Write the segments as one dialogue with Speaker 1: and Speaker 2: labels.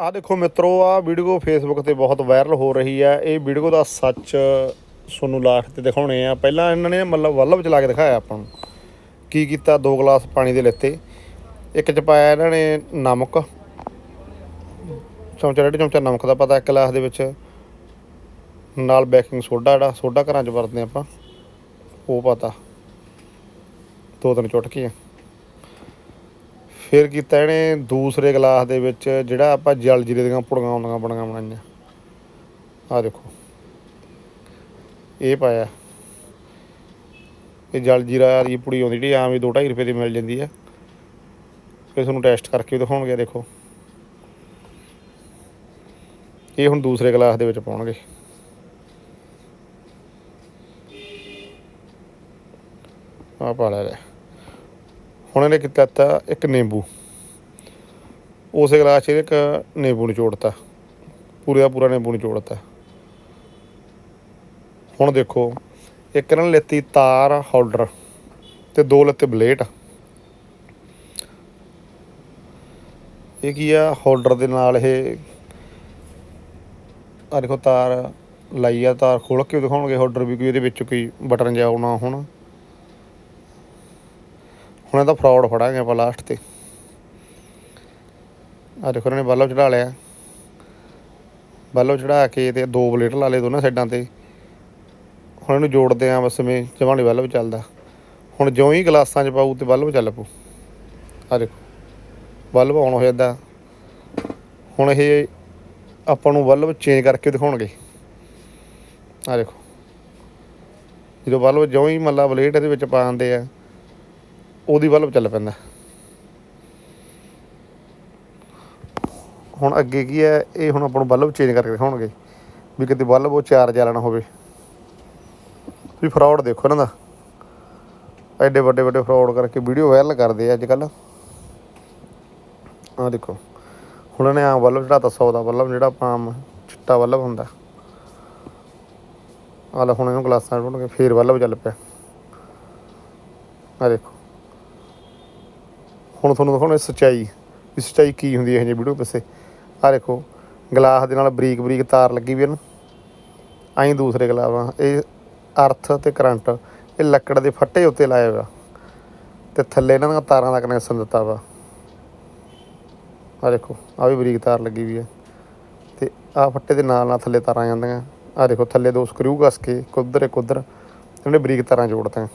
Speaker 1: ਆ ਦੇਖੋ ਮਿੱਤਰੋ ਆ ਵੀਡੀਓ ਫੇਸਬੁੱਕ ਤੇ ਬਹੁਤ ਵਾਇਰਲ ਹੋ ਰਹੀ ਹੈ। ਇਹ ਵੀਡੀਓ ਦਾ ਸੱਚ ਤੁਹਾਨੂੰ ਲਾਸਟ ਤੇ ਦਿਖਾਉਣੇ ਆ। ਪਹਿਲਾਂ ਇਹਨਾਂ ਨੇ ਮਤਲਬ ਵੱਲਭ ਚਲਾ ਕੇ ਦਿਖਾਇਆ ਆਪਾਂ ਨੂੰ। ਕੀ ਕੀਤਾ? ਦੋ ਗਲਾਸ ਪਾਣੀ ਦੇ ਲਿੱਤੇ। ਇੱਕ ਚ ਪਾਇਆ ਇਹਨਾਂ ਨੇ ਨਮਕ। ਚਮਚਾ, ਡੇਢ ਚਮਚਾ ਨਮਕ ਦਾ ਪਤਾ ਇੱਕ ਗਲਾਸ ਦੇ ਵਿੱਚ। ਨਾਲ ਬੇਕਿੰਗ ਸੋਡਾ ਜਿਹੜਾ, ਸੋਡਾ ਘਰਾਂ 'ਚ ਵਰਤਦੇ ਆਪਾਂ। ਉਹ ਪਤਾ। ਦੋ ਤਿੰਨ ਚੁਟਕੀਆਂ। ਫਿਰ ਕੀਤਾ ਇਹਨੇ ਦੂਸਰੇ ਗਲਾਸ ਦੇ ਵਿੱਚ ਜਿਹੜਾ ਆਪਾਂ ਜਲ ਜੀਰੇ ਦੀਆਂ ਪੁੜੀਆਂ ਆਉਂਦੀਆਂ ਬਣੀਆਂ ਬਣਾਈਆਂ। ਆ ਦੇਖੋ। ਇਹ ਪਾਇਆ। ਇਹ ਜਲ ਜੀਰਾ ਦੀ ਪੁੜੀ ਆਉਂਦੀ ਜਿਹੜੀ ਆਮ ਹੀ 2.5 ਰੁਪਏ ਦੀ ਮਿਲ ਜਾਂਦੀ ਹੈ ਇਹ ਤੁਹਾਨੂੰ ਟੈਸਟ ਕਰਕੇ ਦਿਖਾਉਣਗੇ, ਦੇਖੋ। ਇਹ ਹੁਣ ਦੂਸਰੇ ਗਲਾਸ ਦੇ ਵਿੱਚ ਪਾਉਣਗੇ। ਆ ਪਾ ਲਿਆ ਉਹਨਾਂ ਨੇ ਕੀਤਾ ਤਾ ਇੱਕ ਨਿੰਬੂ। ਉਸੇ ਗਲਾਸ 'ਚ ਇੱਕ ਨਿੰਬੂ ਨਿਚੋੜਤਾ। ਪੂਰੇ ਦਾ ਪੂਰਾ ਨਿੰਬੂ ਨਿਚੋੜਤਾ। ਹੁਣ ਦੇਖੋ, ਇੱਕ ਇਹਨਾਂ ਨੇ ਲੈਤੀ ਤਾਰ ਹੋਲਡਰ ਤੇ ਦੋ ਲੱਤੇ ਬਲੇਟ ਇਹ ਕੀ ਆ? ਹੋਲਡਰ ਦੇ ਨਾਲ ਇਹ ਆ ਦੇਖੋ ਤਾਰ ਲਾਈ ਆ, ਤਾਰ ਖੋਲ ਕੇ ਦਿਖਾਉਣਗੇ ਹੋਲਡਰ ਵੀ ਕੋਈ ਇਹਦੇ ਵਿੱਚ ਕੋਈ ਬਟਨ ਜਾ ਆਉਣਾ ਹੁਣ। ਹੁਣ ਇਹਦਾ ਫਰਾਡ ਫੜਾਂਗੇ ਆਪਾਂ ਲਾਸਟ ਤੇ। ਆ ਦੇਖੋ ਇਹਨਾਂ ਨੇ ਬੱਲਬ ਚੜਾ ਲਿਆ। ਬੱਲਬ ਚੜਾ ਕੇ ਤੇ ਦੋ ਬਲੇਟ ਲਾ ਲਏ ਦੋਨਾਂ ਸਾਈਡਾਂ ਤੇ। ਹੁਣ ਇਹਨੂੰ ਜੋੜਦੇ ਆਂ ਬਸ ਮੈਂ ਜਮਾਂ ਬੱਲਬ ਚੱਲਦਾ। ਹੁਣ ਜਿਉਂ ਹੀ ਗਲਾਸਾਂ 'ਚ ਪਾਊ ਤੇ ਬੱਲਬ ਚੱਲ ਪਊ। ਆ ਦੇਖੋ, ਬੱਲਬ ਆਉਣ ਹੋ ਜਾਂਦਾ ਹੁਣ ਇਹ ਆਪਾਂ ਨੂੰ ਬੱਲਬ ਚੇਂਜ ਕਰਕੇ ਦਿਖਾਉਣਗੇ। ਆ ਦੇਖੋ, ਜਦੋਂ ਬੱਲਬ ਜਿਉਂ ਹੀ ਮੱਲਾ ਬਲੇਟ ਇਹਦੇ ਵਿੱਚ ਪਾ ਦਿੰਦੇ ਆ ਉਹਦੀ ਬੱਲਬ ਚੱਲ ਪੈਂਦਾ। ਹੁਣ ਅੱਗੇ ਕੀ ਹੈ, ਇਹ ਹੁਣ ਆਪਾਂ ਨੂੰ ਬਲਬ ਚੇਂਜ ਕਰਕੇ ਦਿਖਾਉਣਗੇ ਵੀ ਕਿਤੇ ਬਲਬ ਉਹ ਚਾਰਜ ਵਾਲਾ ਨਾ ਹੋਵੇ। ਵੀ ਫਰਾਡ ਦੇਖੋ ਇਹਨਾਂ ਦਾ। ਐਡੇ ਵੱਡੇ ਵੱਡੇ ਫਰਾਡ ਕਰਕੇ ਵੀਡੀਓ ਵਾਇਰਲ ਕਰਦੇ ਆ ਅੱਜ ਕੱਲ ਆਹ ਦੇਖੋ, ਹੁਣ ਇਹਨੇ ਆ ਬੱਲਬ ਚੜਾਤਾ 100 ਦਾ ਬੱਲਬ ਜਿਹੜਾ ਆਪਾਂ ਚਿੱਟਾ ਬਲਬ ਹੁੰਦਾ। ਆਹ ਲੈ ਹੁਣ ਇਹਨੂੰ ਗਲਾਸਾਂ ਢੋਣ ਕੇ ਫੇਰ ਬਲਬ ਚੱਲ ਪਿਆ। ਆ ਦੇਖੋ। ਹੁਣ ਤੁਹਾਨੂੰ ਦਿਖਾਉਣਾ ਸੱਚਾਈ, ਵੀ ਸੱਚਾਈ ਕੀ ਹੁੰਦੀ ਹੈ ਇਹ ਜਿਹੀ ਵੀਡੀਓ ਪਿੱਛੇ। ਆ ਦੇਖੋ, ਗਲਾਸ ਦੇ ਨਾਲ ਬਰੀਕ ਬਰੀਕ ਤਾਰ ਲੱਗੀ ਵੀ ਹਨ ਐਂ ਦੂਸਰੇ ਗਲਾਸਾਂ ਇਹ ਅਰਥ ਤੇ ਕਰੰਟ, ਇਹ ਲੱਕੜ ਦੇ ਫੱਟੇ ਉੱਤੇ ਲਾਇਆ ਹੋਇਆ। ਤੇ ਥੱਲੇ ਇਹਨਾਂ ਦੀਆਂ ਤਾਰਾਂ ਦਾ ਕਨੈਕਸ਼ਨ ਦਿੱਤਾ ਵਾ। ਆ ਦੇਖੋ ਆ ਵੀ ਬਰੀਕ ਤਾਰ ਲੱਗੀ ਵੀ ਹੈ। ਤੇ ਆ ਫੱਟੇ ਦੇ ਨਾਲ ਨਾਲ ਥੱਲੇ ਤਾਰਾਂ ਜਾਂਦੀਆਂ। ਆ ਦੇਖੋ, ਥੱਲੇ ਦੋ ਸਕਰੂ ਘਸ ਕੇ ਕੁਦਰ ਕੁਦਰ ਇਹਨੇ ਬਰੀਕ ਤਾਰਾਂ ਜੋੜਦੇ ਆ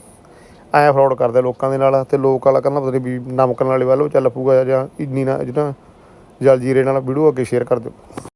Speaker 1: ਐਂ ਫਰਾਡ ਕਰਦੇ ਲੋਕਾਂ ਦੇ ਨਾਲ ਤੇ ਲੋਕ ਵਾਲਾ ਕਹਿੰਦਾ ਪਤਾ ਨਹੀਂ ਵੀ ਨਮਕਣ ਵਾਲੇ ਵੱਲ ਚੱਲ ਪੂਗਾ ਜਾਂ ਇੰਨੀ ਨਾ ਜਿਹੜਾ ਜਲ ਜੀਰੇ ਨਾਲ ਵੀਡੀਓ ਅੱਗੇ ਸ਼ੇਅਰ ਕਰ ਦਿਓ।